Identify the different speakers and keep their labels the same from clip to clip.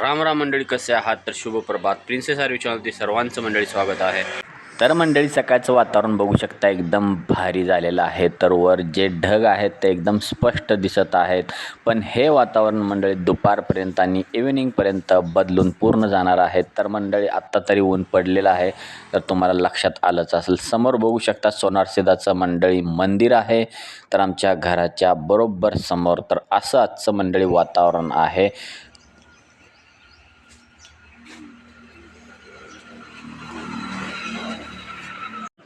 Speaker 1: राम राम मंडळी कसे आहात? तर शुभ प्रभात. प्रिन्सेस आर्वी चॅनलमध्ये सर्वांचं मंडळी स्वागत आहे. तर मंडळी सकाळचं वातावरण बघू शकता एकदम भारी झालेलं आहे. तर वर जे ढग आहेत ते एकदम स्पष्ट दिसत आहेत. पण हे वातावरण मंडळी दुपारपर्यंत आणि इव्हिनिंगपर्यंत बदलून पूर्ण जाणार आहेत तर मंडळी आत्ता तरी ऊन पडलेलं आहे. तर तुम्हाला लक्षात आलंच असेल. समोर बघू शकता सोनारसिदाचं मंडळी मंदिर आहे. तर आमच्या घराच्या बरोबर समोर तर असं आजचं मंडळी वातावरण आहे.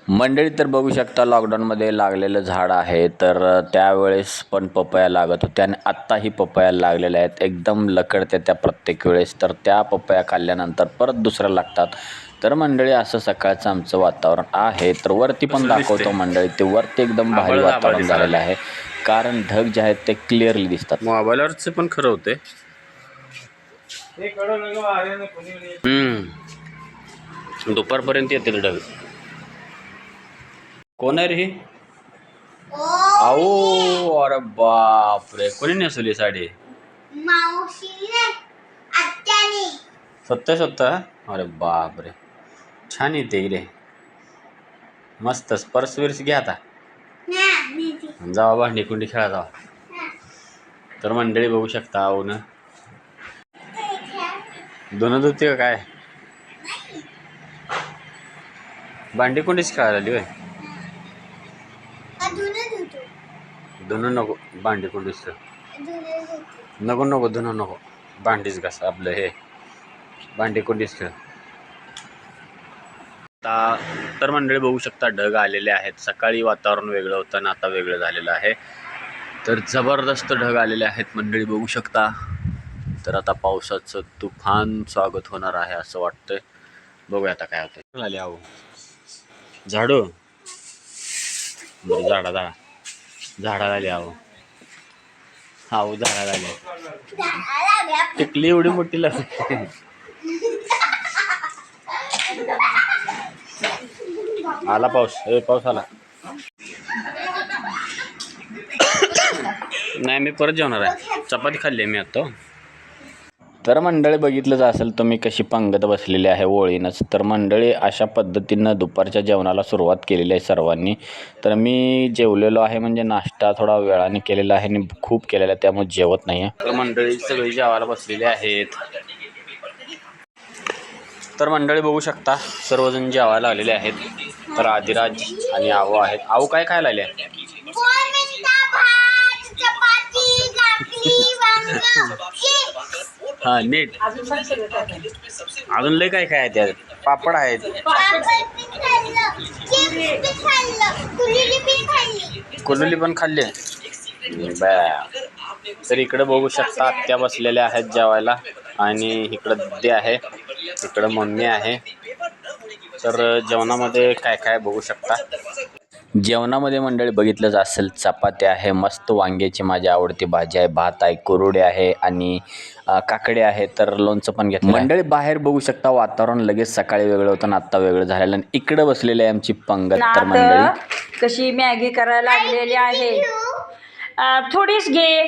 Speaker 1: मंडळी तर बघू शकता लॉकडाऊनमध्ये लागलेलं झाड आहे. तर त्यावेळेस पण पपया लागत होत्या आणि आत्ताही पपया लागलेल्या आहेत. एकदम लकडते त्या प्रत्येक वेळेस. तर त्या पपया खाल्ल्यानंतर परत दुसऱ्या लागतात. तर मंडळी असं सकाळचं आमचं वातावरण आहे. तर वरती पण दाखवतो मंडळी. ते वरती एकदम भारी वातावरण झालेलं आहे. कारण ढग जे आहेत ते क्लिअरली दिसतात. मोबाईलवरचे पण खरं होते. हम्म. दुपारपर्यंत येतील ढग. कोण आहे रे आओ अरे बापरे कोणी नेसवली साडी? सत्य सत्य अरे बापरे छान येते रे मस्त पर्स विर्स घ्या आता.
Speaker 2: ना
Speaker 1: जावा भांडी कुंडी खेळा जावा. तर मंडळी बघू शकता आऊन दोन धुते का काय? भांडी कुंडीच खेळायला आली होय
Speaker 2: अजूनच होतो
Speaker 1: धुणं नको भांडी कुंडीच नको नको धुणं नको. भांडीच घास आपलं हे. भांडी कुंडीच खेळ आता तर मंडळी बघू शकता ढग आलेले आहेत. सकाळी वातावरण वेगळं होतं आणि आता वेगळं झालेलं आहे. तर जबरदस्त ढग आलेले आहेत मंडळी बघू शकता. तर आता पावसाचं तुफान स्वागत होणार आहे असं वाटतंय. बघूया आता काय होतं आले आहो झाडू. बरं झाडा झाडा. झाडा झाली आहो. आहो झाडा झाले टिकली एवढी मोठी लागते आला पाऊस. ए पाऊस आला. नाही मी परत जेवणार आहे. चपाती खाल्ली आहे मी आता. तर मंडळी बघितलंच असेल तुम्ही कशी पंगत बसलेली आहे ओळीनंच. तर मंडळी अशा पद्धतीनं दुपारच्या जेवणाला सुरुवात केलेली आहे सर्वांनी. तर मी जेवलेलो आहे म्हणजे नाश्ता थोडा वेळाने केलेला आहे आणि खूप केलेला आहे त्यामुळे जेवत नाही आहे. तर मंडळी सगळी जेवायला बसलेली आहेत. तर मंडळी बघू शकता सर्वजण जेवायला आलेले आहेत. तर आदिराज आणि आहो आहेत. आऊ काय खायला आले
Speaker 2: आहे मिनिटा भात चपाती काकडी वांग चिप्स
Speaker 1: हां नीट. अजून लय काय काय आहे त्यात? पापड आहेत.
Speaker 2: कुलुली पण खाल्ली.
Speaker 1: कुलुली बॅ. तर इकडं बघू शकता आत्या बसलेल्या आहेत जेवायला. आणि इकडं दे आहे. इकडं मम्मी आहे. तर जेवणामध्ये काय काय बघू शकता? जेवणामध्ये मंडळी बघितलंच असेल चपाती आहे मस्त वांग्याची माझी आवडती भाजी आहे भात आहे कुरुडे आहे आणि काकडे आहे तर लोणचं पण घेतलं मंडळी बाहेर बघू शकता वातावरण लगेच सकाळी वेगळं होतं आणि आत्ता वेगळं झालेलं आणि इकडे बसलेली आहे आमची पंगत तर मंडळी.
Speaker 3: कशी मॅगी करायला लागलेली आहे. थोडीच घे.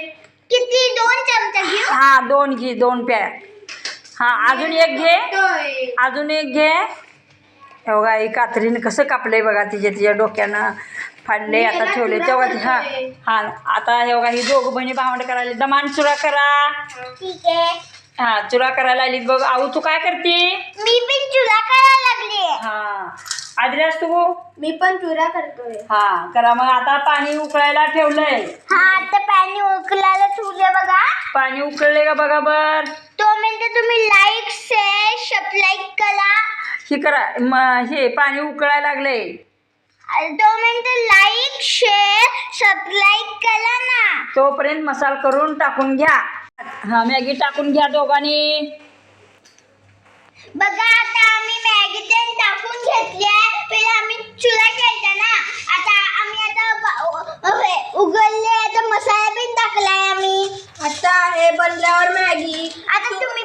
Speaker 2: किती? दोन चमचे घेऊ?
Speaker 3: हा दोन घे दोन प्या हा अजून एक घे. अजून एक घे. हे बघा ही कात्रीने कसं कापलंय बघा तिच्या तिच्या डोक्यानं. फाडले आता ठेवले तेव्हा ती- हा हा आता हे बघा ही दोघं बहिणी भावंड करायला दमान चुरा करा.
Speaker 2: ठीक आहे.
Speaker 3: हा चुरा करायला आली बघ. आऊ तू काय करते?
Speaker 2: मी पण चुरा करायला लागले.
Speaker 3: हा. आदिराज तू?
Speaker 2: मी पण चुरा करतोय.
Speaker 3: हा करा मग. आता पाणी उकळायला ठेवलंय.
Speaker 2: हा आता पाणी उकळायला ठेवले बघा.
Speaker 3: पाणी उकळले का बघा बर?
Speaker 2: तो म्हणजे तुम्ही लाईक शेअर सबस्क्राईब करा.
Speaker 3: हे करा म हे पाणी उकळायला लागले.
Speaker 2: तो म्हणजे लाईक शेअर सबस्क्राईब करा ना.
Speaker 3: तोपर्यंत मसाला करून टाकून घ्या. हा मॅगी टाकून घ्या दोघांनी.
Speaker 2: बघा आता आम्ही मॅगी तेल टाकून घेतली आहे. पहिले आम्ही चुरा केलता ना. आता आम्ही आता ब- अ- हे उघडले आता मसाला पण टाकलाय आम्ही. आता हे बनल्यावर मॅगी. आता तुम्ही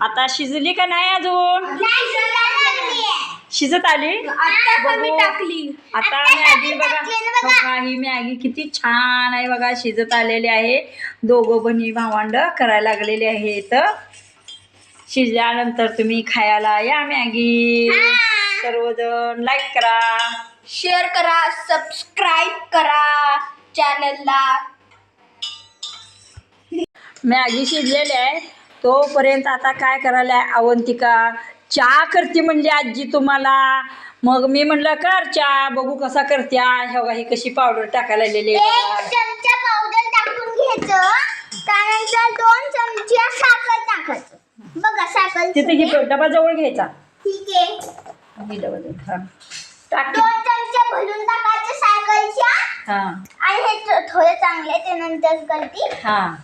Speaker 2: आता
Speaker 3: शिजली का नाही अजून? शिजत आली? बघू. आता
Speaker 2: आता
Speaker 3: मॅगी
Speaker 2: टाकली
Speaker 3: बघा. हो
Speaker 2: बघा.
Speaker 3: ही मॅगी किती छान आहे बघा. शिजत आलेली आहे. दोघं बहिणी भावंड करायला लागलेली आहे इथं शिजल्यानंतर तुम्ही खायला या मॅगी. सर्वजण लाईक करा.
Speaker 2: शेअर करा सबस्क्राईब करा. चॅनलला
Speaker 3: मॅगी शिजलेली आहे. तोपर्यंत आता काय करायला आहे अवंतिका? चहा करते म्हणली आजी तुम्हाला. मग मी म्हणलं कर चहा बघू कसा करत्या हे बघा ही कशी पावडर टाकायला लागलेली आहे
Speaker 2: एक. चमचा पावडर टाकून घ्यायचं. त्यानंतर दोन चमचे साखर टाकायचं. बघा साखर
Speaker 3: तिथे ही डबा जवळ घ्यायचा.
Speaker 2: ठीक आहे.
Speaker 3: ही डबा जवळ. हा. टाक
Speaker 2: दोन चमचे भरून टाकायचं साखरच्या.
Speaker 3: हा.
Speaker 2: आणि हे थो- थोडे चांगले ते नंतर करते.
Speaker 3: हा.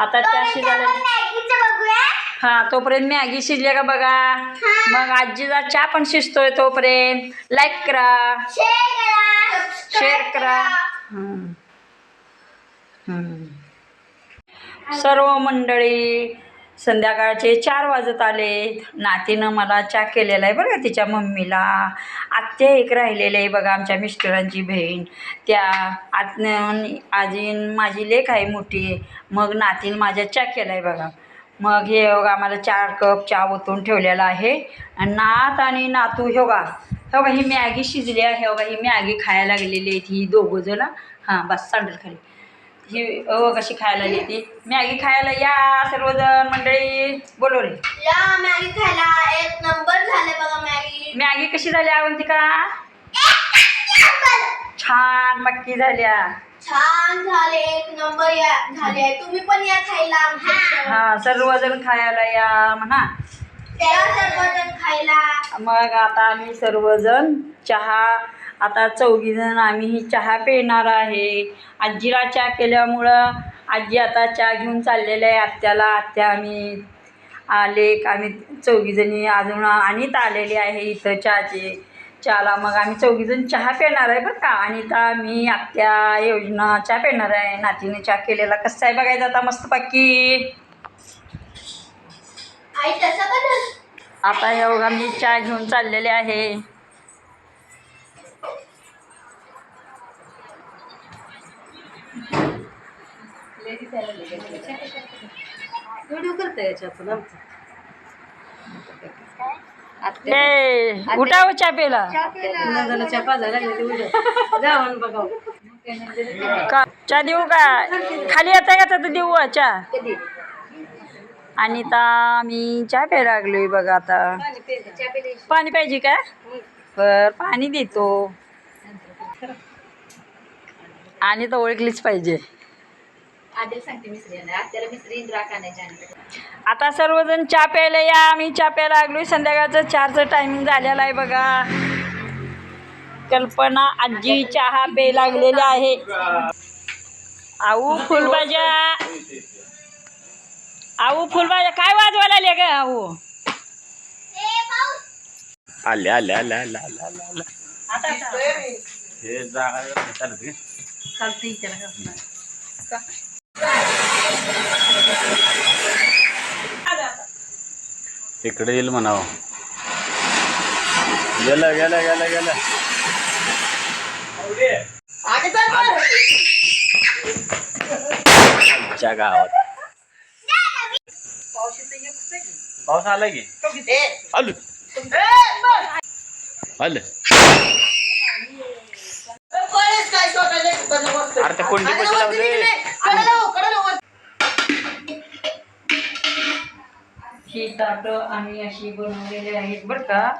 Speaker 2: आता हे
Speaker 3: त्या शिजायला हा तोपर्यंत मॅगी शिजल्या का बघा? मग आजीचा चहा पण शिजतोय तोपर्यंत. लाईक करा.
Speaker 2: शेअर करा.
Speaker 3: सर्व मंडळी संध्याकाळचे चार वाजत आले. नातीनं मला चा केलेला आहे बरं का तिच्या मम्मीला. आत्या एक राहिलेले आहे बघा आमच्या मिस्टरांची बहीण. त्या आत्न आजी माझी लेख आहे मोठी. मग नातीनं माझ्या चा केला आहे बघा. मग हे बघा आम्हाला चार कप चहा ओतून ठेवलेला आहे. आणि नात आणि नातू हे बघा हे बघा ही मॅगी शिजली आहे. हे बघा ही मॅगी खायला लागलेली आहे ही दोघं जण. हां बस सांडल खाली. ही अ कशी खायला लागली ती मॅगी खायला या सर्वजण मंडळी. बोलो रे.
Speaker 2: या मॅगी खायला. एक नंबर झाले बघा मॅगी.
Speaker 3: मॅगी कशी झाली अवंतिका छान मक्की झाल्या
Speaker 2: छान झाले. एक नंबर या झाले. तुम्ही पण या खायला
Speaker 3: हा सर्वजण खायला या म्हणा.
Speaker 2: त्या सर्वजण खायला.
Speaker 3: मग आता आम्ही सर्वजण चहा आता चौघीजण आम्ही ही चहा पिणार आहे. आजीला चहा केल्यामुळं आजी आता चहा घेऊन चाललेल्या आहे. आत्याला आत्या आम्ही आले आम्ही चौघीजणी अजून आणीत आलेले आहे इथं चहाचे. चहाला मग आम्ही चौघीजण चहा पिणार आहे बरं का? आणि आता मी आत्या योजना चहा पिणार आहे. नातीने चहा केलेला. कसं आहे बघायचं आता मस्तपैकी.
Speaker 2: आई तसं का झालं?
Speaker 3: आता हे बघा मी चहा घेऊन चाललेले आहे. ए, उठा हो चहा प्यायला. का? चहा देऊ का? खाली येता येता तर देऊ? चहा. आणि आता मी चहा प्यायला लागलोय बघा आता. पाणी पाहिजे का? बर पाणी देतो. आणि तर ओळखलीच पाहिजे. आता सर्वजण चहा प्यायला या. आम्ही चहा प्यायला लागलोय. संध्याकाळचं चारचं टायमिंग झालेलं आहे बघा. कल्पना आजी चहा प्यायला लागलेली आहे. आऊ फुलभाज्या. आऊ फुलभाज्या. काय वाजवायला आले ग आऊ.
Speaker 1: आले आले आले आले आले आले आले
Speaker 3: आता
Speaker 1: हे जागा चालत का?
Speaker 3: चालते त्याला
Speaker 1: तिकडे येईल म्हणावं. गेलं गेलं गेलं गेलं. आमच्या गावात. पाऊस आला की? आलो. आलं. अरे त्या कोंडी पैसे लावले.
Speaker 3: ताटं आम्ही अशी बनवलेली आहेत बरं का.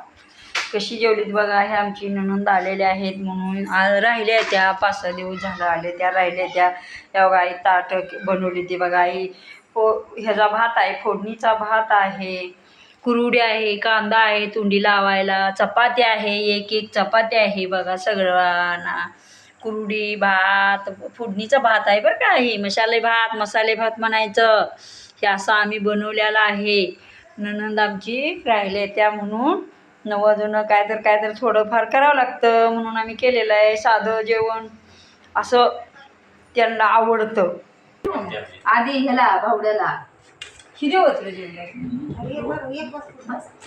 Speaker 3: कशी जेवलीत बघा हे आमची नणंद आलेल्या आहेत म्हणून. आ- राहिल्या त्या पाच सहा दिवस झालं आले त्या राहिल्या त्या. त्या बघा आई ताटं बनवली ती बघा आई. फो ह्याचा भात आहे फोडणीचा भात आहे. कुरुडी आहे कांदा आहे तुंडी लावायला. चपाती आहे एक एक चपाती आहे बघा सगळ्यांना. कुरुडी भात फोडणीचा भात आहे बरं का हे मसाले भात मसाले भात म्हणायचं. हे असं आम्ही बनवलेलं आहे. ननंद आमची राहिले त्या म्हणून नवजून काय तर काय तर थोडंफार करावं लागतं म्हणून आम्ही केलेलं आहे साधं जेवण. असं त्यांना आवडतं.
Speaker 4: आधी ह्याला भावड्याला.
Speaker 3: शिजे होतं जेवण.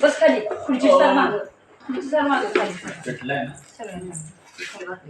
Speaker 3: बस खाली. खुर्ची सर मागं. खुर्ची सर मागं खाली. सगळ्यांना.